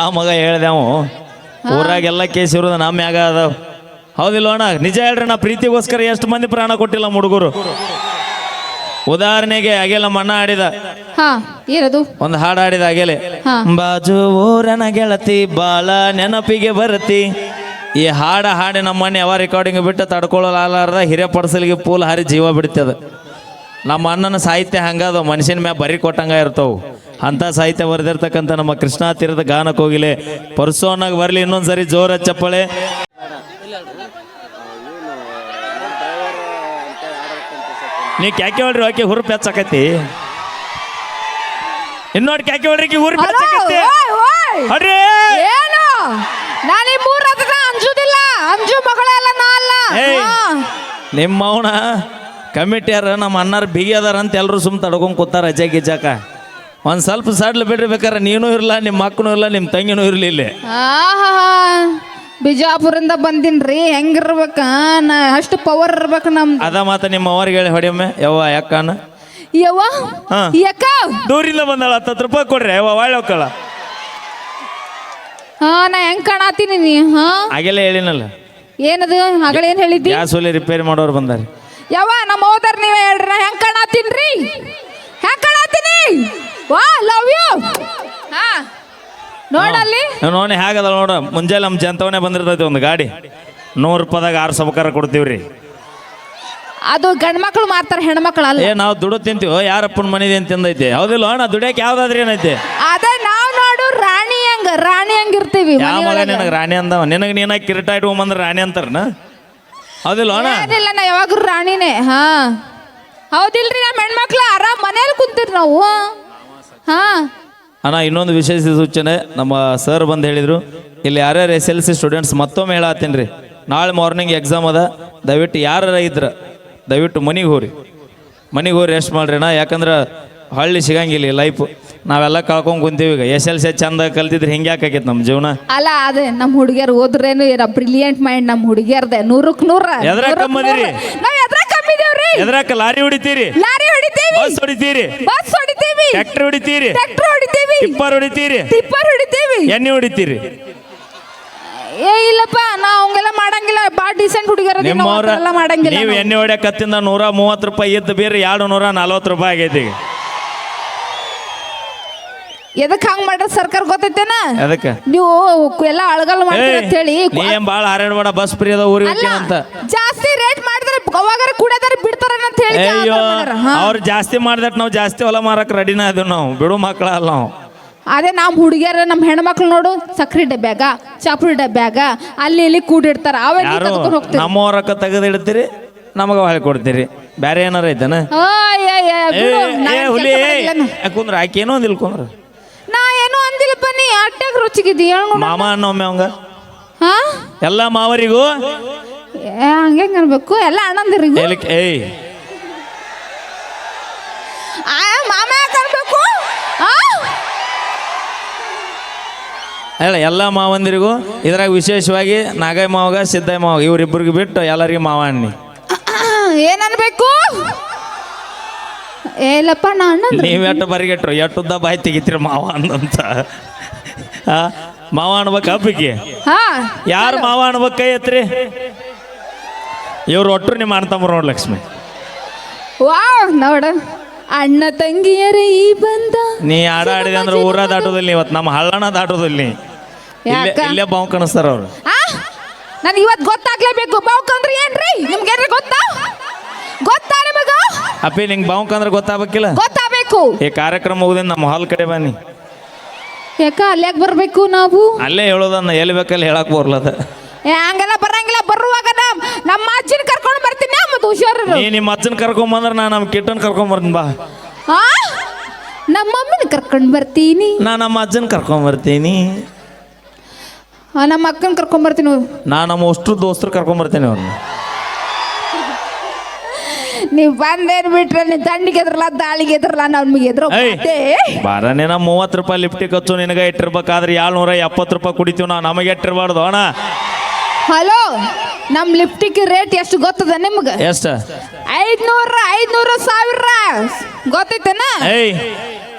ಆ ಮಗ ಹೇಳ್ದೆವು ಊರಾಗೆಲ್ಲ ಕೇಸ್ ಇರೋದು ನಮ್ಮ ಮ್ಯಾಗ ಅದಾವ. ಹೌದಿಲ್ಲ ಅಣ್ಣ? ನಿಜ ಹೇಳ್ರಿ ನಾ ಪ್ರೀತಿಗೋಸ್ಕರ ಎಷ್ಟು ಮಂದಿ ಪ್ರಾಣ ಕೊಟ್ಟಿಲ್ಲ ನಮ್ಮ ಹುಡುಗರು. ಉದಾಹರಣೆಗೆ ಅಗೆಲ್ಲ ಮಣ್ಣ ಆಡಿದ. ಹಾ ಏನದು? ಒಂದು ಹಾಡು ಆಡಿದ ಅಗೆಲೆ. ಹಾ. ಬಾಜು ಊರನ ಗೆಳತಿ ಬಾಳ ನೆನಪಿಗೆ ಬರತಿ. ಈ ಹಾಡ ಹಾಡಿ ನಮ್ಮ ಮನೆ ಯಾವ ರೆಕಾರ್ಡಿಂಗ್ ಬಿಟ್ಟು ತಡ್ಕೊಳ್ಳಲಾರ್ದ ಹಿರಿಯ ಪಡ್ಸಲಿಗೆ ಪೂಲ್ ಹಾರಿ ಜೀವ ಬಿಡ್ತದ. ನಮ್ಮ ಅಣ್ಣನ ಸಾಹಿತ್ಯ ಹಂಗದ ಮನುಷ್ಯನ ಮ್ಯಾಗ ಬರಿ ಕೊಟ್ಟಂಗ ಇರ್ತಾವು. ಅಂತ ಸಾಹಿತ್ಯ ಬರೆದಿರ್ತಕ್ಕಂಥ ನಮ್ಮ ಕೃಷ್ಣಾ ತೀರದ ಗಾನ ಕೋಗಿಲೆ ಪರ್ಸೋನಾಗ ಬರಲಿ ಇನ್ನೊಂದ್ಸರಿ ಜೋರ ಚಪ್ಪಳೆ. ನೀ ಕ್ಯಾಕೆ ಹೊಡ್ರಿ ಆಕೆ ಹುರುಪ್ ಹೆಚ್ಚಾಕತಿ ಇನ್ನೋಡ್ ಕ್ಯಾಕೆ ಹೊಡ್ರಿ ಹುರುಪ್ ಹಲೋ ಹೆಚ್ಚಾಕತಿ ಅಡ್ರಿ ಏನು? ನಾನು ಈ ಮೂರ್ ಹತ್ರ ಅಂಜುದಿಲ್ಲ. ಅಂಜು ಮಗಳಲ್ಲ ನಾ ಅಲ್ಲ. ನಿಮ್ಮ ಅವನ ಕಮಿಟಿಯರ ನಮ್ಮ ಅಣ್ಣಾರ ಬಿಗಿ ಅದಾರ ಅಂತ ಎಲ್ಲರೂ ಸುಮ್ ತಡ್ಕೊಂಡ್ ಕೂತಾರ ಅಜ್ಜ ಗಿಜ್ಜಾಕ ಒಂದ್ ಸ್ವಲ್ಪ ಸಡ್ಲ ಬಿಡ್ರಿ ಬೇಕಾರೆ ನೀನು ಇರಲ್ಲ ನಿಮ್ಮ ಮಕ್ಕನೂ ಇರಲ್ಲ ನಿಮ್ಮ ತಂಗಿನೂ ಇರಲಿ ಇಲ್ಲಿ. ಆಹಾ ಬಿಜಾಪುರಿಂದ ಬಂದಿನ್ರಿ ಹೆಂಗಿರ್ಬೇಕ? ನಾ ಅಷ್ಟು ಪವರ್ ಇರ್ಬೇಕು ನಮ್ ಅದ ಮಾತ ನಿಮ್ಮ ಅವ್ರಿಗೆ ಹೇಳಿ ಹೊಡಿಯೊಮ್ಮೆ. ಯವ್ವ ಯಾಕನ? ಯವ್ವ ಹಾ. ಯಾಕ? ದೂರಿಂದ ಬಂದಾಳ ಹತ್ತತ್ತು ರೂಪಾಯಿ ಕೊಡ್ರಿ. ಯವ್ವ ಒಳ್ಳೆ ಹೋಗ್ಕಳ ಹಾ ನಾ ಹೆಂಗ್ ಕಾಣಾತೀನಿ ನೀ ಹಾ? ಆಗೆಲ್ಲ ಹೇಳಿನಲ್ಲ. ಏನದು? ಹಗಳ ಏನ್ ಹೇಳಿದ್ದಿ? ಗ್ಯಾಸ್ ಒಲೆ ರಿಪೇರಿ ಮಾಡೋರು ಬಂದಾರೆ. ಯವ್ವ ನಮ್ಮ ಹೋದರ್ ನೀವೇ ಹೇಳ್ರಿ ನಾ ಹೆಂಗ್ ಕಾಣಾತೀನ್ರಿ? ಹೆಂಗ್ ಕಾಣತೀನಿ? ವಾ ಲವ್ ಯು ಹಾ ನೋಡಲ್ಲಿ ನೋಡಿ ಹೇಗದ ನೋಡ ಮುಂಜಾನೆ ನಮ್ಮ ಜಂತವನೇ ಬಂದಿರ್ತೈತಿ ಒಂದು ಗಾಡಿ. ನೂರು ರೂಪಾಯಿದಾಗ ಆರು ಸಬಕಾರ ಕೊಡ್ತೀವ್ರಿ. ಅದು ಗಂಡ್ ಮಕ್ಳು ಮಾರ್ತಾರ ಹೆಣ್ಮಕ್ಳು ಅಲ್ಲ. ಏ ನಾವು ದುಡ್ಡು ತಿಂತೀವಿ ಯಾರಪ್ಪನ ಮನಿದೆ ಅಂತ ತಿಂದೈತಿ? ಹೌದಿಲ್ಲ ಅಣ್ಣ ದುಡಿಯಕ್ಕೆ ಯಾವ್ದಾದ್ರಿ ಏನೈತೆ? ಅದೇ ನಾವು ನೋಡು ರಾಣಿ ಹಂಗ ರಾಣಿ ಹಂಗ ಇರ್ತೀವಿ ಯಾವ ಮಗ ನಿನಗೆ ರಾಣಿ ಅಂದವ? ನಿನಗೆ ನೀನ ಕಿರೀಟ ಇಟ್ಕೊಂಬಂದ್ರೆ ರಾಣಿ ಅಂತಾರನ? ಹೌದಿಲ್ಲ ಅಣ್ಣ? ಏನಿಲ್ಲ ನಾ ಯಾವಾಗ್ಲೂ ರಾಣಿನೇ ಹಾ. ಹೌದಿಲ್ರಿ ನಮ್ಮ ಹೆಣ್ಮಕ್ಳು ಆರಾಮ್ ಮನೇಲಿ ಕುಂತೀರಿ ನಾವು ಹಾ. ಅಣ್ಣ ಇನ್ನೊಂದು ವಿಶೇಷ ಸೂಚನೆ. ನಮ್ಮ ಸರ್ ಬಂದು ಹೇಳಿದರು ಇಲ್ಲಿ ಯಾರ್ಯಾರು ಎಸ್ ಎಲ್ ಸಿ ಸ್ಟೂಡೆಂಟ್ಸ್ ಮತ್ತೊಮ್ಮೆ ಹೇಳತ್ತೀನಿ ರೀ. ನಾಳೆ ಮಾರ್ನಿಂಗ್ ಎಕ್ಸಾಮ್ ಅದ. ದಯವಿಟ್ಟು ಯಾರ ಇದ್ರ ದಯವಿಟ್ಟು ಮನೆಗೆ ಹೋಗ್ರಿ. ಮನೆಗೆ ಹೋಗಿ ರೆಸ್ಟ್ ಮಾಡ್ರಿ ಅಣ್ಣ. ಯಾಕಂದ್ರೆ ಹಳ್ಳಿ ಸಿಗಂಗಿಲ್ಲ ಲೈಫ್ ನಾವೆಲ್ಲ ಕಳ್ಕೊಂಡು ಕುಂತೀವಿ ಈಗ. ಎಸ್ ಎಲ್ ಸಿ ಚಂದ ಕಲ್ತಿದ್ರೆ ಹಿಂಗೆ ಯಾಕೆ ನಮ್ಮ ಜೀವನ? ಅಲ್ಲ ಅದೇ ನಮ್ಮ ಹುಡುಗಿಯರು ಓದ್ರೇನು ಏನ ಬ್ರಿಲಿಯಂಟ್ ಮೈಂಡ್ ನಮ್ಮ ಹುಡುಗಿಯರ್ದೆ. ನೂರಕ್ಕೆ ನೂರ. ಎದ್ರಾಗ ಎದ್ರಾಕ ಲಾರಿ ಹೊಡಿತೀರಿ. ಲಾರಿ ಹೊಡಿತೀವಿ. ಬಸ್ ಹೊಡಿತೀರಿ. ಬಸ್ ಹೊಡಿತೀವಿ. ಟ್ರ್ಯಾಕ್ಟರ್ ಹೊಡಿತೀರಿ. ಟ್ರ್ಯಾಕ್ಟರ್ ಹೊಡಿತೀವಿ. ಟಿಪ್ಪರ್ ಹೊಡಿತೀರಿ. ಟಿಪ್ಪರ್ ಹೊಡಿತೀವಿ. ಎಣ್ಣೆ ಹೊಡಿತೀರಿ. ಏ ಇಲ್ಲಪ್ಪ ನಾ ಅವಂಗೆಲ್ಲ ಮಾಡಂಗಿಲ್ಲ. ಬಾ ಡಿಸೆಂಟ್ ಹುಡುಗರ ನಿಮ್ಮವ್ರ ಎಲ್ಲ ಮಾಡಂಗಿಲ್ಲ ನೀವು. ಎಣ್ಣೆ ಹೊಡ್ಯಾಕ ಕತ್ತಿಂದ ನೂರ ಮೂವತ್ತು ರೂಪಾಯಿ ಇದ್ದು ಬೇರೆ ಎರಡು ನೂರ ನಲ್ವತ್ತು ರೂಪಾಯಿ ಆಗೈತಿ ಈಗ. ಎದಕ್ ಹಂಗ್ ಮಾಡ್ರ ಸರ್ಕಾರ ಗೊತ್ತೈತೇನ? ಅದಕ್ಕೆ ನೀವು ಎಲ್ಲ ಅಳಗಲ್ ಮಾಡ್ತೀರ ಅಂತ ಹೇಳಿ. ನೀ ಏನ್ ಭಾಳ ಹಾರಾಡ್ಬೇಡ ಬಸ್ ಫ್ರೀ ಅದ ಊರಿಗೆ ಅಲ್ಲ ಅಂತ ಜಾಸ್ತಿ ರೇಟ್ ಮಾಡಿದ್ರೆ ಅವಾಗಾರ ಕುಡಿದಾರ ಬಿಡ್ತಾರ ಅಂತ ಹೇಳಿ ಅಯ್ಯೋ. ಅವ್ರು ಜಾಸ್ತಿ ಮಾಡ್ದಟ್ ನಾವು ಜಾಸ್ತಿ ಹೊಲ ಮಾರಕ್ ರೆಡಿನ ಅದು ನಾವು. ಬಿಡು ಮಕ್ಕಳ ಅಲ್ಲ ನಾವು. ಅದೇ ನಮ್ಮ ಹುಡುಗಿಯರ ನಮ್ಮ ಹೆಣ್ಮಕ್ಳು ನೋಡು ಸಕ್ರಿ ಡಬ್ಯಾಗ ಚಾಪುಡಿ ಡಬ್ಯಾಗ ಅಲ್ಲಿ ಇಲ್ಲಿ ಕೂಡಿಡ್ತಾರ. ಅವಾಗ ಯಾರು ಕದ್ಕೊಂಡು ಹೋಗ್ತೀವಿ ನಮ್ಮ ರೊಕ್ಕ ತೆಗೆದು ಇಡ್ತೀರಿ ನಮಗ ಹೊಳೆ ಕೊಡ್ತೀರಿ. ಬೇರೆ ಏನಾರ ಐತನ? ಏ ಬಿಡು, ನಾ ಏ ಏನ್ ಹುಲಿ ಕೆಲ್ಸ ಮಾಡಂಗಿಲ್ಲ ನಾ. ಯಾಕಂದ್ರ ಆಕೆ ಏನೋ ಒಂದಿಲ್ಲ ಕುಂದ್ರ. ನಾ ಏನೋ ಅಂದಿಲ್ಲಪ್ಪ ಬನ್ನಿ ಅಟ್ಟಾಗ ರುಚಿಗಿದ್ದೀಯ ಮಾಮ ಅನ್ನೊಮ್ಮೆ ಅವಂಗ. ಹಾ? ಎಲ್ಲ ಮಾವರಿಗೂ ಹಂಗೆ ಅನ್ಬೇಕು? ಎಲ್ಲ ಅಣ್ಣಂದಿರಿ ಎಲ್ಲಿ ಏಯ್. ಆ ಮಾಮ ಯಾಕೆ ಅನ್ಬೇಕು? ಆ? ಅಲ್ಲ ಎಲ್ಲ ಮಾವಂದಿರಿಗೂ ಇದ್ರಾಗ ವಿಶೇಷವಾಗಿ ನಾಗಯ್ಯ ಮಾವಗ ಸಿದ್ದಯ್ಯ ಮಾವಗ ಇವ್ರಿಬ್ಬರಿಗೆ ಬಿಟ್ಟು ಎಲ್ಲರಿಗೂ ಮಾವ ಅಣ್ಣಿ. ಏನ್ ಅನ್ಬೇಕು? ಏ, ಇಲ್ಲಪ್ಪ ನಾ ಅಣ್ಣ ನೀವು ಎಟ್ಟು ಬರಿಗೆಟ್ರು ಎಟ್ಟು ಉದ್ದ ಬಾಯಿ ತೆಗಿತೀರಿ ಮಾವ ಅಂದಂತ ಆ, ಮಾವ ಅನ್ಬೇಕು ಹಬ್ಬಕ್ಕೆ ಹಾ. ಯಾರು ಮಾವ ಅನ್ಬೇಕು ಕೈ ಎತ್ರಿ ಇವ್ರು ಒಟ್ಟರು ನಿಮ್ಮ ಅಣ್ಣ ತಮ್ಮ ನೋಡಿ ಲಕ್ಷ್ಮಿ. ವಾವ್ ನೋಡ. ಅಣ್ಣ ತಂಗಿಯರ ಈ ಬಂದ. ನೀ ಆಡ ಆಡಿದೆ ಅಂದ್ರೆ ಊರ ದಾಟೋದಲ್ಲಿ ಇವತ್ತು ನಮ್ಮ ಹಳ್ಳಣ ದಾಟೋದಲ್ಲಿ ಇಲ್ಲೇ ಯಾಕ? ಇಲ್ಲೇ ಬಾವು ಕಾಣಿಸ್ತಾರ ಅವ್ರು. ಆ? ಇವತ್ತು ಇವತ್ ಗೊತ್ತಾಗ್ಲೇಬೇಕು. ಬಾವುಕ್ ಅಂದ್ರೆ ಏನ್ರಿ? ನಿಮ್ಗೇನ್ರಿ ಗೊತ್ತಾ? ಗೊತ್ತಾ ನಿಮಗ? ಅಪ್ಪಿ ನಿಂಗೆ ಬಾವು ಕಂದ್ರೆ ಗೊತ್ತಾಗಬೇಕಿಲ್ಲ? ಗೊತ್ತಾಗಬೇಕು. ಈ ಕಾರ್ಯಕ್ರಮ ಮುಗಿದಿಂದ ನಮ್ಮ ಹಾಲ್ ಕಡೆ ಬನ್ನಿ. ಯಾಕ ಅಲ್ಯಾಕ್ ಬರ್ಬೇಕು ನಾವು? ಅಲ್ಲೇ ಹೇಳೋದನ್ನ ಎಲ್ಲಿ ಬೇಕಲ್ಲಿ ಹೇಳಕ್ ಬರ್ಲದ ಏ, ಹಂಗೆಲ್ಲ ನಮ್ ನಮ್ಮ ಅಜ್ಜನ ಕರ್ಕೊಂಡು ಬರ್ತೀನಿ ಮತ್ತೆ ಹುಷಾರು ನೀ ನಿಮ್ಮ ಅಜ್ಜನ ಕರ್ಕೊಂಬಂದ್ರೆ ನಾ ನಮ್ಮ ಕಿಟ್ಟನ್ ಕರ್ಕೊಂಬರ್ತೀನಿ ಬಾ. ಆ? ನಮ್ಮ ಕರ್ಕೊಂಡು ಬರ್ತೀನಿ. ನಾ ನಮ್ಮ ಅಜ್ಜನ ಕರ್ಕೊಂಬರ್ತೀನಿ ಆ, ನಮ್ಮ ಅಕ್ಕನ ಕರ್ಕೊಂಡ್ ಬರ್ತೀನಿ. ನಾ ನಮ್ಮ ಅಷ್ಟು ದೋಸ್ತರು ಕರ್ಕೊಂಬರ್ತೀನಿ ಅವ್ರನ್ನ ನೀವು ಬಂದೇನು ಬಿಟ್ರೆ ನೀವು ದಂಡಿಗೆ ಎದ್ರಲ್ಲ ದಾಳಿಗೆ ಎದ್ರಲ್ಲ ನಮ್ಗೆ ಎದ್ರು ಏಯ್ ಬಾರನೇ ನಾ ಮೂವತ್ತು ರೂಪಾಯಿ ಲಿಫ್ಟಿಗೆ ಹಚ್ಚು ನಿನಗೆ ಇಟ್ಟಿರ್ಬೇಕಾದ್ರೆ ಏಳ್ನೂರ ಎಪ್ಪತ್ತು ರೂಪಾಯಿ ಕುಡಿತೀವಿ ನಾವು ನಮಗೆ ಇಟ್ಟಿರ್ಬಾರ್ದು ಅಣ್ಣ. ಹಲೋ? ನಮ್ ಲಿಪ್ಟಿಕ್ ರೇಟ್ ಎಷ್ಟು ಗೊತ್ತದ ನಿಮ್ಗ? ಎಷ್ಟ? ಐದ್ನೂರ ಐದ್ನೂರ ಸಾವಿರ. ಗೊತ್ತೈತೇನ? ಏಯ್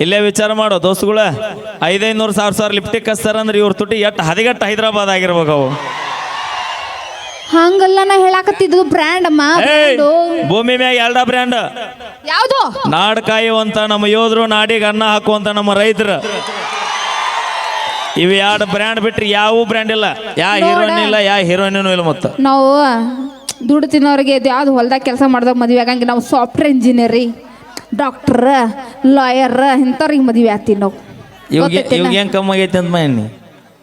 ಇಲ್ಲೇ ವಿಚಾರ ಮಾಡೋ ದೋಸ್ತುಗಳ. ಐದೈನೂರು ಸಾವಿರ ಸಾವಿರ ಲಿಪ್ಟಿಕ್ ಕಸ್ತಾರ ಅಂದ್ರೆ ಇವ್ರ ತುಟಿ ಎಟ್ಟು ಹದಿಗೆಟ್ಟು ಹೈದರಾಬಾದ್ ಆಗಿರ್ಬೇಕು ಅವು. ಹಂಗಲ್ಲ ನಾ ಹೇಳಾಕತ್ತಿದ್ದು ಬ್ರ್ಯಾಂಡ್ ಅಮ್ಮ ಏಯ್ ಭೂಮಿ ಮ್ಯಾಗ ಎರಡ ಬ್ರ್ಯಾಂಡ್ ಯಾವುದು? ನಾಡ್ ಕಾಯುವಂತ ನಮ್ಮ ಯೋಧರು ನಾಡಿಗೆ ಅನ್ನ ಹಾಕುವಂತ ನಮ್ಮ ರೈತರು. ಇವು ಎರಡು ಬ್ರ್ಯಾಂಡ್ ಬಿಟ್ರಿ ಯಾವ ಬ್ರ್ಯಾಂಡ್ ಇಲ್ಲ. ಯಾ ಹೀರೋಯಿನ್ ಇಲ್ಲ ಯಾ ಹೀರೋಯಿನೂ ಇಲ್ಲ ಮತ್ತು. ನಾವು ದುಡ್ಡು ತಿನ್ನೋರಿಗೆ ಯಾವ್ದು ಹೊಲ್ದಾಗ ಕೆಲಸ ಮಾಡ್ದಾಗ ಮದುವೆ ಆಗಂಗೆ ನಾವು ಸಾಫ್ಟ್ವೇರ್ ಇಂಜಿನಿಯರಿ ಡಾಕ್ಟರ್ ಲಾಯರ್ ಇಂಥವ್ರಿಗೆ ಮದುವೆ ಆಗ್ತೀವಿ ನಾವು. ಇವಾಗ? ಇವಾಗ ಹೆಂಗ್ ಕಮ್ಮಿ ಆಗೈತಿ ಅಂತ ಮಣ್ಣಿ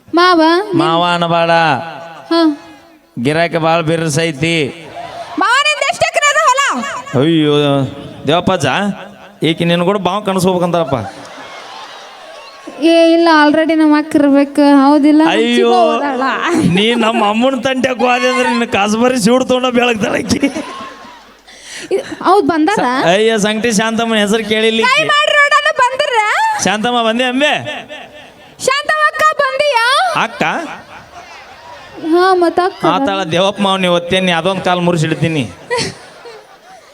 ಮಾವ ಮಾವ ಅನ್ನಬಾಡ ಹಾಂ. ಗಿರಾಕಿ ಭಾಳ ಬಿರ್ಸೈತಿ ಐತಿ. ಎಷ್ಟು ಎಕರೆ ಹೊಲ? ಅಯ್ಯೋ ದೇವಪ್ಪಾಜ ಈಕೆ ನಿನ್ನ ಕೂಡ ಬಾವು ಕನಸ್ಕೋಬೇಕಂತಾರಪ್ಪ ಏ ಇಲ್ಲ ಆಲ್ರೆಡಿ ನಮ್ಮ ಅಕ್ಕ ಇರ್ಬೇಕು. ಹೌದಿಲ್ಲ? ನಮ್ ಅಯ್ಯೋ ಚಿಕ್ಕವ್ವ ಅದಾಳ. ನೀ ನಮ್ಮ ಅಮ್ಮನ ತಂಟೆಗೆ ಹೋದೆ ಅಂದ್ರೆ ನಿನ್ನ ಕಾಸ್ಬರಿ ಸೀಡ್ ತೊಗೊಂಡ ಬೆಳಗ್ತಾಳಕ್ಕಿ ಇ- ಹೌದ್ ಬಂದಾರ ಅಯ್ಯ ಸಂಕಟಿ ಶಾಂತಮ್ಮನ ಹೆಸರು ಕೇಳಿಲ್ಲ. ಕೈ ಮಾಡ್ರಿ ನೋಡೋಣ ಬಂದ್ರ. ಶಾಂತಮ್ಮ ಬಂದೆ ಅಂಬೆ? ಶಾಂತವಕ್ಕ ಬಂದಿಯಾ? ಅಕ್ಕ? ಹಾ ಮತ್ತ ಅಕ್ಕ. ಆತಾಳ ದೇವಪ್ಪ ಮಾವ್ ನೀವು ಒತ್ತೇನಿ ಅದೊಂದು ಕಾಲು ಮುರಿಸಿಡ್ತೀನಿ.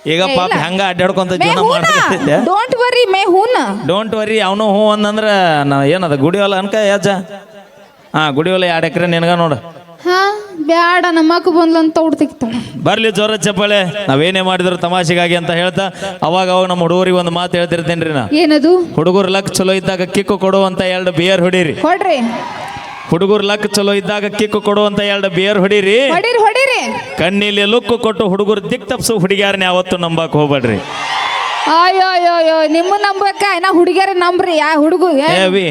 ಈಗ ಪಾಪ ಇಲ್ಲ. ಹೆಂಗ ಅಡ್ಡಾಡ್ಕೊಂತ ಮೇ ಜೀವನ ಹೂನ? ಮಾಡ್ತಿದ್ದೆ ವರಿ ಮೇ ಹೂನ. ಡೋಂಟ್ ವರಿ ಅವನು ಹೂ ಅಂದಂದ್ರ ನಾ ಏನದ ಗುಡಿ ಹೊಲ ಅನ್ಕ ಯಾಜ ಹಾ ಗುಡಿ ಹೊಲ ಎರಡು ಎಕರೆ ನಿನಗ ನೋಡು. ಹಾ ಬ್ಯಾಡ ನಮ್ಮಕ್ಕ ಬಂದ್ಲ ಅಂತ ತೌಡ್ ತೆಗಿತಾಳ. ಬರ್ಲಿ ಜೋರ ಚಪ್ಪಾಳೆ ನಾವೇನೇ ಮಾಡಿದ್ರು ತಮಾಷೆಗಾಗಿ ಅಂತ ಹೇಳ್ತಾ ಅವಾಗ ಅವಾಗ ನಮ್ಮ ಹುಡುಗರಿಗೆ ಒಂದು ಮಾತು ಹೇಳ್ತಿರ್ತೇನೆ ರೀ ನಾ. ಏನದು? ಹುಡುಗರು ಲಕ್ ಚಲೋ ಇದ್ದಾಗ ಕಿಕ್ಕು ಕೊಡುವಂತ ಎರಡು ಬಿಯರ್ ಹೊಡೀರಿ. ಹೊಡ್ರಿ. ಹುಡುಗರು ಲಕ್ ಚಲೋ ಇದ್ದಾಗ ಕಿಕ್ಕು ಕೊಡುವಂತ ಎರಡು ಬಿಯರ್ ಹೊಡೀರಿ. ಹೊಡೀರಿ ಹೊಡಿರಿ. ಕಣ್ಣಿಲಿ ಲುಕ್ಕು ಕೊಟ್ಟು ಹುಡುಗರು ದಿಕ್ ತಪ್ಸು ಹುಡುಗಿಯಾರನ್ನ ಯಾವತ್ತು ನಂಬಕ್ ಹೋಗ್ಬೇಡ್ರಿ. ಅಯ್ಯೋ ಅಯ್ಯೋ ಅಯ್ಯೋ ನಿಮ್ಮ ನಂಬಕ? ನಾ ಹುಡುಗಿಯರ ನಂಬ್ರಿ ಯಾ ಹುಡುಗ? ಏವಿ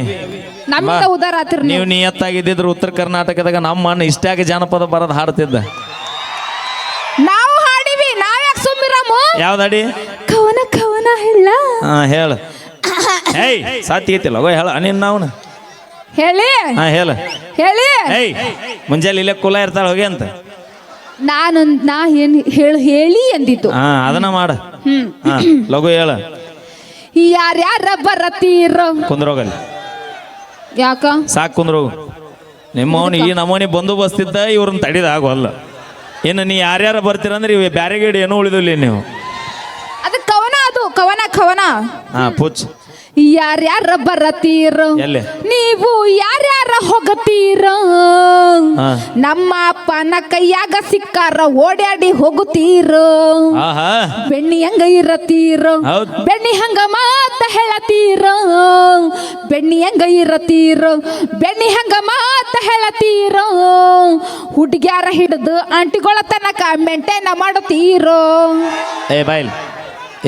ನಮ್ಮಿಂದ ಉದಾರ ಆತಿರ್ ನೀವು ನಿಯತ್ತಾಗಿದ್ದಿದ್ರು ಉತ್ತರ ಕರ್ನಾಟಕದಾಗ ನಮ್ಮ ಅಣ್ಣ ಇಷ್ಟಾಗಿ ಜಾನಪದ ಬರೋದು ಹಾಡ್ತಿದ್ದ. ನಾವು ಹಾಡಿವಿ ನಾವ್ ಯಾಕೆ ಸುಮ್ಮಿರಾಮು ಯಾವ್ದಾಡಿ ಕವನ ಕವನ ಹೇಳ. ಹಾ ಹೇಳ. ಏಯ್ ಸಾತಿಗೈತಿಲ್ಲ ಹೋಗ ಹೇಳ ನಿನ್ನ ಅವನು ಹೇಳಿ. ಹಾ ಹೇಳ. ಹೇಳಿ. ಏಯ್ ಮುಂಜಾನೆ ಇಲ್ಲೇ ಕುಲ ಇರ್ತಾಳ ಹೋಗಿ ಅಂತ. ನಾನು ನಾ ಏನ್ ಹೇಳಿ ಹೇಳಿ ಅಂದಿದ್ದು. ಹಾ ಅದನ್ನ ಮಾಡ. ಹಾ ಲಘು ಹೇಳ. ಯಾರ್ಯಾರ ಬರತೀರ? ಕುಂದ್ರೋಗಲ್ಲಿ ಯಾಕ? ಸಾಕು ಕುಂದ್ರೋಗು. ನಿಮ್ಮ ಅವನು ಈ ನಮೂನಿ ಬಂದು ಬಸ್ತಿದ್ದ ಇವ್ರನ್ನ ತಡಿದ ಆಗೋಲ್ಲ. ಏನು ನೀ ಯಾರ್ಯಾರ ಬರ್ತೀರಂದ್ರೆ ಇವು ಬ್ಯಾರೆ ಏನು ಏನೂ ಉಳಿದಿಲ್ಲ ನೀವು. ಅದು ಕವನ ಅದು ಕವನ ಕವನ. ಹಾ ಪುಚ್ ಯಾರ್ಯಾರ ಬರತೀರ? ನೀವು ಯಾರ್ಯಾರ ಹೋಗತೀರ. ನಮ್ಮ ಅಪ್ಪನ ಕೈಯಾಗ ಸಿಕ್ಕಾರ ಓಡ್ಯಾಡಿ ಹೋಗುತ್ತೀರ? ಬೆಣ್ಣಿ ಹಂಗ ಇರತೀರ. ಬೆಣ್ಣಿ ಹಂಗ ಮಾತ ಹೇಳತೀರ? ಬೆಣ್ಣಿ ಹಂಗ ಇರತೀರ? ಬೆಣ್ಣಿ ಹಂಗ ಮಾತ ಹೇಳತೀರ? ಹುಡುಗ್ಯಾರ ಹಿಡಿದು ಆಂಟಿಗಳ ತನಕ ಮೆಂಟೇನ ಮಾಡುತ್ತೀರೋ ಏ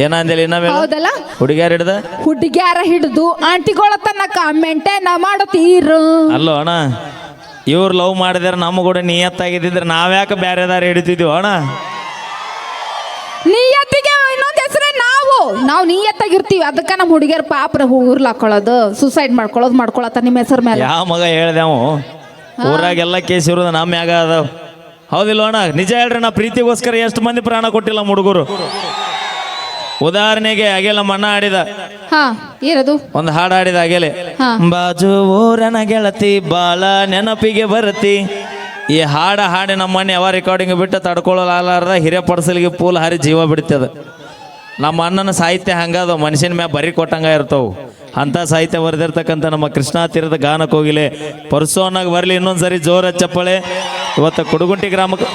ಏನಂದಿಲ್ಲ ಇನ್ನವೇ ಹೌದಲ್ಲ? ಹುಡುಗಿಯಾರ ಹಿಡ್ದ? ಹುಡುಗ್ಯಾರ ಹಿಡಿದು? ಆಂಟಿಗಳ ತನಕ ಮೆಂಟೇನ ಮಾಡುತ್ತೀರು ಅಲ್ಲೋ ಅಣ್ಣ ಇವ್ರು ಲವ್ ಮಾಡಿದ್ರೆ ನಮ್ಮ ಕೂಡ ನಿಯತ್ತಾಗಿದ್ದಿದ್ರೆ ನಾವ್ಯಾಕೆ ಬೇರೆ ದಾರಿ ಹಿಡಿತಿದ್ವಿ ಅಣ್ಣ? ನಿಯತ್ತಿಗೆ ಇನ್ನೊಂದು ಹೆಸರೇ ನಾವು. ನಾವು ನಿಯತ್ತಾಗಿರ್ತೀವಿ. ಅದಕ್ಕೆ ನಮ್ಮ ಹುಡುಗಿಯರ್ ಪಾಪ್ರ ಊರ್ಲ ಹಾಕೊಳ್ಳೋದು ಸುಸೈಡ್ ಮಾಡ್ಕೊಳ್ಳೋದು ಮಾಡ್ಕೊಳತ್ತ ನಿಮ್ಮ ಹೆಸರು ಮೇಲೆ ಯಾವ ಮಗ ಹೇಳ್ದೆವು ಊರಾಗೆಲ್ಲ ಕೇಸ್ ಇರೋದು ನಮ್ಮ ಮ್ಯಾಗ ಅದಾವ. ಹೌದಿಲ್ಲ ಅಣ್ಣ? ನಿಜ ಹೇಳ್ರಿ ನಾ ಪ್ರೀತಿಗೋಸ್ಕರ ಎಷ್ಟು ಮಂದಿ ಪ್ರಾಣ ಕೊಟ್ಟಿಲ್ಲ ಹುಡುಗರು. ಉದಾಹರಣೆಗೆ ಅಗೆಲ್ಲ ಮಣ್ಣ ಆಡಿದ. ಹಾ ಏನದು? ಒಂದು ಹಾಡು ಆಡಿದ ಅಗೆಲೆ. ಹಾ. ಬಾಜು ಊರನ ಗೆಳತಿ ಬಾಳ ನೆನಪಿಗೆ ಬರತಿ. ಈ ಹಾಡ ಹಾಡಿ ನಮ್ಮ ಮನೆ ಯಾವ ರೆಕಾರ್ಡಿಂಗ್ ಬಿಟ್ಟು ತಡ್ಕೊಳ್ಳಲಾರ್ದ ಹಿರಿಯ ಪಡ್ಸಲಿಗೆ ಪೂಲ್ ಹಾರಿ ಜೀವ ಬಿಡ್ತದ. ನಮ್ಮ ಅಣ್ಣನ ಸಾಹಿತ್ಯ ಹಂಗದ ಮನುಷ್ಯನ ಮ್ಯಾ ಬರಿ ಕೊಟ್ಟಂಗ ಇರ್ತಾವು. ಅಂತ ಸಾಹಿತ್ಯ ಬರೆದಿರ್ತಕ್ಕಂಥ ನಮ್ಮ ಕೃಷ್ಣಾ ತೀರದ ಹೋಗಿಲೆ. ಕೋಗಿಲೆ ಪರ್ಸೋನಾಗ ಬರಲಿ ಇನ್ನೊಂದ್ಸರಿ ಜೋರ ಚಪ್ಪಳೆ. ಇವತ್ತು ಕುಡುಗುಂಟಿ ಗ್ರಾಮಕ್ಕೆ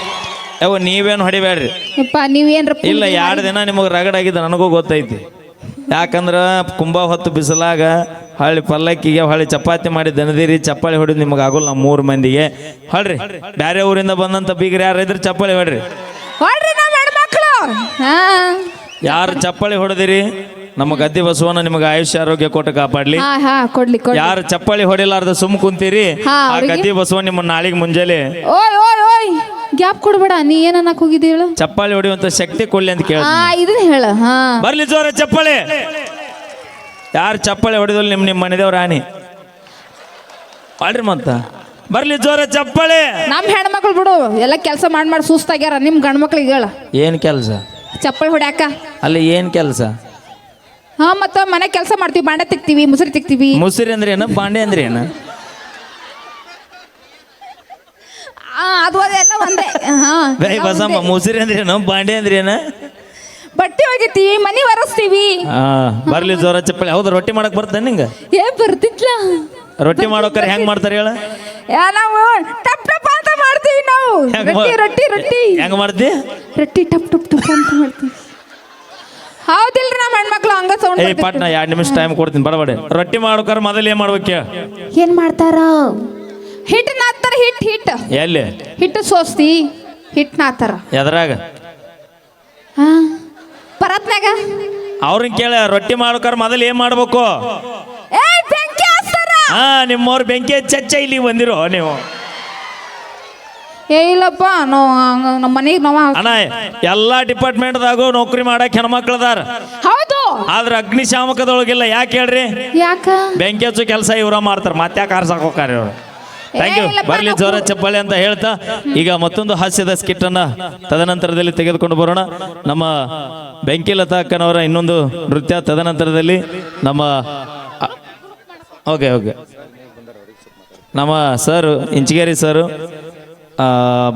ಯಾವ ನೀವೇನು ಹೊಡಿಬೇಡ್ರಿ? ಯಪ್ಪ ನೀವೇನ್ರ ಇಲ್ಲ ಎರಡು ದಿನ ನಿಮಗೆ ರಗಡಾಗಿದ್ದು ನನಗೂ ಗೊತ್ತೈತಿ. ಯಾಕಂದ್ರೆ ಕುಂಬ ಹೊತ್ತು ಬಿಸಿಲಾಗ ಹಳ್ಳಿ ಪಲ್ಲಕ್ಕಿಗೆ ಹಳ್ಳಿ ಚಪಾತಿ ಮಾಡಿ ದನದಿರಿ ಚಪ್ಪಾಳಿ ಹೊಡಿದು ನಿಮಗೆ ಆಗೋಲ್ಲ ನಮ್ಮ ಮೂರು ಮಂದಿಗೆ. ಹೊಳ್ರಿ ಬೇರೆ ಊರಿಂದ ಬಂದಂಥ ಬೀಗರು ಯಾರು ಇದ್ರೆ ಚಪ್ಪಾಳಿ ಹೊಡ್ರಿ. ಹೊಡ್ರಿ ನಾವ್ ಹೆಣ್ಮಕ್ಳು. ಹಾ. ಯಾರು ಚಪ್ಪಾಳಿ ಹೊಡೆದಿರಿ? ನಮ್ಮ ಗದ್ದೆ ಬಸವನ ನಿಮಗೆ ಆಯುಷ್ಯ ಆರೋಗ್ಯ ಕೊಟ್ಟು ಕಾಪಾಡ್ಲಿ. ಹಾ ಹಾ ಕೊಡ್ಲಿ ಕೊಡ್ಲಿ. ಯಾರು ಚಪ್ಪಾಳಿ ಹೊಡಿಲಾರ್ದ ಸುಮ್ ಕುಂತೀರಿ? ಹಾ, ಆ ಅವ್ರಿಗೆ? ಗದ್ದೆ ಬಸವ ನಿಮ್ಮ ನಾಳಿಗೆ ಮುಂಜಾನೆ ಓಯ್ ಓಯ್ ಓಯ್. ಗ್ಯಾಪ್ ಕೊಡಬೇಡ ನೀ ಏನ್ ಅನ್ನಕ್ ಚಪ್ಪಾಳೆ ಹೇಳು? ಚಪ್ಪಾಳಿ ಹೊಡಿಯುವಂತ ಶಕ್ತಿ ಕೊಡ್ಲಿ ಅಂತ ಕೇಳ ಹಾ ಇದನ್ನ ಹೇಳ ಹಾ. ಬರ್ಲಿ ಜೋರ ಚಪ್ಪಾಳೆ. ಯಾರು ಚಪ್ಪಾಳೆ ಹೊಡೆದಲ್ಲ ನಿಮ್ಮ ನಿಮ್ಮ ಮನೆದೇವ್ರ ರಾಣಿ? ಮಾಡ್ರಿ ಮತ್ತ? ಬರ್ಲಿ ಜೋರ ಚಪ್ಪಾಳೆ. ನಮ್ ಹೆಣ್ಮಕ್ಳು ಬಿಡು ಎಲ್ಲ ಕೆಲಸ ಮಾಡಿ ಮಾಡಿ ಸುಸ್ತಾಗ್ಯಾರ ನಿಮ್ ಗಂಡ್ ಮಕ್ಳಿಗೆ ಹೇಳ. ಏನ್ ಕೆಲಸ? ಚಪ್ಪಲ್ ಹೊಡ್ಯಾಕ. ಅಲ್ಲಿ ಏನ್ ಕೆಲಸ? ಹಾ ಮತ್ತ ಮನೆ ಕೆಲಸ ಮಾಡ್ತೀವಿ ಬಾಂಡೆ ತಿಕ್ತೀವಿ ಮುಸುರಿ ತಿಕ್ತೀವಿ. ಮುಸಿರಿ ಅಂದ್ರೆ ಏನು ಬಾಂಡೆ ಅಂದ್ರೆ ಏನು ಆ, ಅದು ಒಂದೇ ಹಾ ಬೈ ಬಸಮ್ಮ ಮುಸಿರಿ ಬಾಂಡೆ ಬಟ್ಟೆ ಒಗಿತೀವಿ ಮನಿ ಒರೆಸ್ತೀವಿ. ಆ, ಬರ್ಲಿ ಜೋರ ಚಪ್ಪಲಿ. ಹೌದು ರೊಟ್ಟಿ ಮಾಡಕ್ ಬರ್ತದೆ ನಿಂಗ? ಏ ಬರ್ತಿದ್ಲ? ರೊಟ್ಟಿ ಮಾಡೋಕರ್ ಹೆಂಗ್ ಮಾಡ್ತಾರೆ ಹೇಳ? ಯಾ ನಾವು ಟಪ್ ಟಪ್ ಅಂತ ಮಾಡ್ತೀವಿ ನಾವು. ಹೆಂಗ್ ರೊಟ್ಟಿ ಮಾ- ರೊಟ್ಟಿ ರೊಟ್ಟಿ. ಹೆಂಗ್ ಮಾಡ್ತಿ? ರೊಟ್ಟಿ ಟಪ್ ಟಪ್ ಟಪ್ ಅಂತ ಮಾಡ್ತೀವಿ. ಹೌದಿಲ್ರಿ ನಮ್ಮ ಹೆಣ್ಮಕ್ಳು ಹಂಗ ಸೌಂಡ್ ಏಯ್ ಪಾಟ್ನ ಎರಡು ನಿಮಿಷ ಟೈಮ್ ಕೊಡ್ತೀನಿ. ಬಡಬಡೆ. ರೊಟ್ಟಿ ಮಾಡೋಕರ ಮೊದಲು ಏನ್ ಮಾಡ್ಬೇಕು ಏನ್ ಮಾಡ್ತಾರ? ಹಿಟ್ಟು ನಾತ್ತಾರ ಹಿಟ್ ಹಿಟ್. ಎಲ್ಲಿ? ಹಿಟ್ಟು ಸೋಸ್ತಿ ಹಿಟ್ ನಾತಾರ. ಎದ್ರಾಗ? ಹಾ? ಪರತ್ನಾಗ ಅವ್ರನ್ನ ಕೇಳ ರೊಟ್ಟಿ ಮಾಡ್ಬೇಕಾರ ಮೊದಲು ಏನ್ ಮಾಡ್ಬೇಕು? ಏ ಬೆಂಕಿ ಹಾಸ್ತಾರ. ಹಾ ನಿಮ್ಮವ್ರ ಬೆಂಕಿ ಚಚ್ಚ ಇಲ್ಲಿ ಬಂದಿರೋ ನೀವು. ಏ ಇಲ್ಲಪ್ಪ ನಾವು ನಮ್ಮ ಮನೆಗೆ ನಾವು ಅಣ್ಣ ಎಲ್ಲಾ ಡಿಪಾರ್ಟ್ಮೆಂಟ್ದಾಗೂ ನೌಕರಿ ಮಾಡಕ್ ಹೆಣ್ಮಕ್ಳದಾರ. ಹೌದು. ಆದ್ರ ಅಗ್ನಿಶಾಮಕದೊಳಗಿಲ್ಲ ಯಾಕೆ ಹೇಳ್ರಿ? ಯಾಕ? ಬೆಂಕಿ ಹಚ್ಚು ಕೆಲಸ ಇವರ ಮಾಡ್ತಾರ ಮತ್ತೆ ಯಾಕೆ ಆರ್ಸಕ್ ಹೋಗ್ತಾರೆ ಇವ್ರು. ಥ್ಯಾಂಕ್ ಯು ಬರಲಿ ಜೋರ ಚಪ್ಪಾಳೆ ಅಂತ ಹೇಳ್ತಾ. ಈಗ ಮತ್ತೊಂದು ಹಾಸ್ಯದ ಸ್ಕಿಟ್ ಅನ್ನ ತದನಂತರದಲ್ಲಿ ತೆಗೆದುಕೊಂಡು ಬರೋಣ. ನಮ್ಮ ಬೆಂಕಿ ಲತಾ ಅಕ್ಕನವರ ಇನ್ನೊಂದು ನೃತ್ಯ ತದನಂತರದಲ್ಲಿ ನಮ್ಮ ಓಕೆ ಓಕೆ. ನಮ್ಮ ಸರ್ ಇಂಚಿಗೇರಿ ಸರ್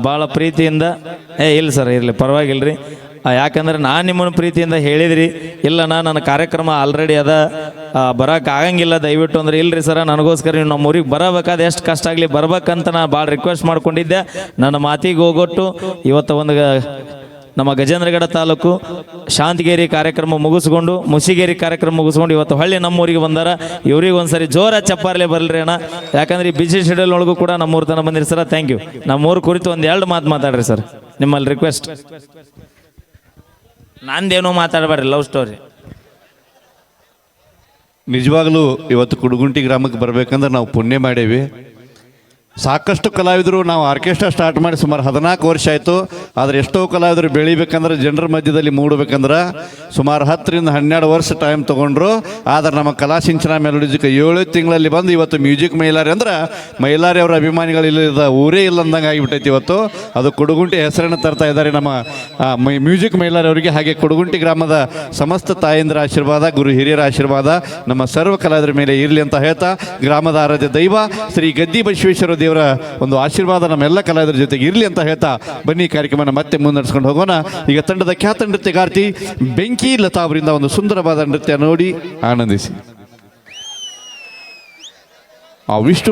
ಭಾಳ ಪ್ರೀತಿಯಿಂದ ಏ ಇಲ್ಲ ಸರ್ ಇರಲಿ ಪರವಾಗಿಲ್ಲ ಆ, ಯಾಕಂದ್ರೆ ನಾನು ನಿಮ್ಮನ್ನು ಪ್ರೀತಿಯಿಂದ ಹೇಳಿದ್ರಿ. ಇಲ್ಲ, ನಾ ನನ್ನ ಕಾರ್ಯಕ್ರಮ ಆಲ್ರೆಡಿ ಅದ. ಬರೋಕೆ ಆಗಂಗಿಲ್ಲ, ದಯವಿಟ್ಟು ಅಂದ್ರೆ ಇಲ್ರಿ ಸರ, ನನಗೋಸ್ಕರ ನೀವು ನಮ್ಮ ಊರಿಗೆ ಬರಬೇಕಾದ ಎಷ್ಟು ಕಷ್ಟ ಆಗಲಿ ಬರ್ಬೇಕಂತ ನಾ ಭಾಳ ರಿಕ್ವೆಸ್ಟ್ ಮಾಡ್ಕೊಂಡಿದ್ದೆ. ನನ್ನ ಮಾತಿಗೆ ಹೋಗೊಟ್ಟು, ಇವತ್ತು ಒಂದು, ನಮ್ಮ ಗಜೇಂದ್ರಗಡ ತಾಲೂಕು ಶಾಂತಿಗೇರಿ ಕಾರ್ಯಕ್ರಮ ಮುಗಿಸ್ಕೊಂಡು, ಮುಸಿಗೇರಿ ಕಾರ್ಯಕ್ರಮ ಮುಗಿಸ್ಕೊಂಡು ಇವತ್ತು ಹೊಳ್ಳಿ ನಮ್ಮೂರಿಗೆ ಬಂದಾರ. ಇವ್ರಿಗೆ ಒಂದ್ಸರಿ ಜೋರ ಚಪ್ಪಾರ್ಲೆ ಬರಲ್ರಿ ಅಣ್ಣ. ಯಾಕಂದ್ರೆ ಈ ಬಿಸಿ ಶೆಡ್ಯೂಲ್ ಒಳಗೂ ಕೂಡ ನಮ್ಮೂರ್ ತನಕ ಬಂದಿರಿ ಸರ್ ಥ್ಯಾಂಕ್ ಯು ನಮ್ಮೂರು ಕುರಿತು ಒಂದು ಎರಡು ಮಾತು ಮಾತಾಡ್ರಿ ಸರ್, ನಿಮ್ಮಲ್ಲಿ ರಿಕ್ವೆಸ್ಟ್ ನಂದೇನೋ ಮಾತಾಡಬೇಡ್ರಿ ಲವ್ ಸ್ಟೋರಿ ನಿಜವಾಗ್ಲೂ ಇವತ್ತು ಕುಡುಗುಂಟಿ ಗ್ರಾಮಕ್ಕೆ ಬರ್ಬೇಕಂದ್ರೆ ನಾವು ಪುಣ್ಯ ಮಾಡೇವಿ. ಸಾಕಷ್ಟು ಕಲಾವಿದರು ನಾವು ಆರ್ಕೆಸ್ಟ್ರಾ ಸ್ಟಾರ್ಟ್ ಮಾಡಿ ಸುಮಾರು ಹದಿನಾಲ್ಕು ವರ್ಷ ಆಯಿತು. ಆದರೆ ಎಷ್ಟೋ ಕಲಾವಿದರು ಬೆಳಿಬೇಕಂದ್ರೆ ಜನರ ಮಧ್ಯದಲ್ಲಿ ಮೂಡಬೇಕಂದ್ರೆ ಸುಮಾರು ಹತ್ತರಿಂದ ಹನ್ನೆರಡು ವರ್ಷ ಟೈಮ್ ತೊಗೊಂಡ್ರು. ಆದರೆ ನಮ್ಮ ಕಲಾ ಕಲಾಸಿಂಚನ ಮೆಲೋಡಿಜಿಕ್ ಏಳು ತಿಂಗಳಲ್ಲಿ ಬಂದು ಇವತ್ತು ಮ್ಯೂಸಿಕ್ ಮೈಲಾರಿ ಅಂದ್ರೆ ಮೈಲಾರಿ ಅವರ ಅಭಿಮಾನಿಗಳು ಇಲ್ಲದ ಊರೇ ಇಲ್ಲ ಅಂದಂಗೆ ಆಗಿಬಿಟ್ಟೈತಿ ಇವತ್ತು. ಅದು ಕುಡುಗುಂಟಿ ಹೆಸರನ್ನು ತರ್ತಾ ಇದ್ದಾರೆ ನಮ್ಮ ಮ್ಯೂಸಿಕ್ ಮೈಲಾರಿ ಅವರಿಗೆ. ಹಾಗೆ ಕುಡುಗುಂಟಿ ಗ್ರಾಮದ ಸಮಸ್ತ ತಾಯಂದಿರ ಆಶೀರ್ವಾದ, ಗುರು ಹಿರಿಯರ ಆಶೀರ್ವಾದ ನಮ್ಮ ಸರ್ವ ಕಲಾವಿದರ ಮೇಲೆ ಇರಲಿ ಅಂತ ಹೇಳ್ತಾ ಗ್ರಾಮದ ಆರಾಧ್ಯ ದೈವ ಶ್ರೀ ಗದ್ದಿ ಬಸವೇಶ್ವರ ದೇವರ ಒಂದು ಆಶೀರ್ವಾದ ನಮ್ಮೆಲ್ಲ ಕಲಾವಿದರ ಜೊತೆಗೆ ಇರಲಿ ಅಂತ ಹೇಳ್ತಾ ಬನ್ನಿ ಕಾರ್ಯಕ್ರಮನ ಮತ್ತೆ ಮುನ್ನಡೆಸ್ಕೊಂಡು ಹೋಗೋಣ. ಈಗ ತಂಡದ ಖ್ಯಾತ ನೃತ್ಯಗಾರ್ತಿ ಬೆಂಕಿ ಲತಾ ಅವರಿಂದ ಒಂದು ಸುಂದರವಾದ ನೃತ್ಯ ನೋಡಿ ಆನಂದಿಸಿ. ಆ ವಿಷ್ಣು